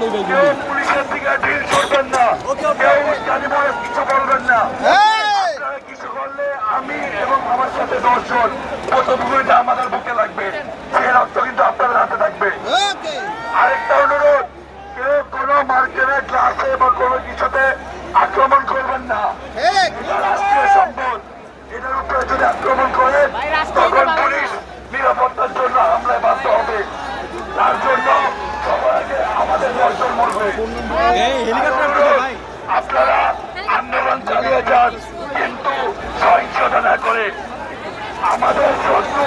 কেউ পুলিশের দিকে ঢিল ছড়বেন না। কেউ জানিময় কিছু বলবেন না। কিছু করলে আমি এবং আমার সাথে দর্শন প্রথমটা আমাদের বুকে লাগবে। সেই রক্ত কিন্তু আপনাদের হাতে থাকবে। আরেকটা অনুরোধ কেউ কোনো মার্কেটে ক্লাসে বা কোনো কিছুতে আক্রমণ করবেন না। রাষ্ট্রীয় সম্পদ। এটার উপরে যদি আক্রমণ করেন তখন পুলিশ নিরাপত্তার জন্য হামলায় বাধ্য হবে। তার আপনারা আন্দোলন চালিয়ে যান কিন্তু সহিংসতা না করে আমাদের শত্রু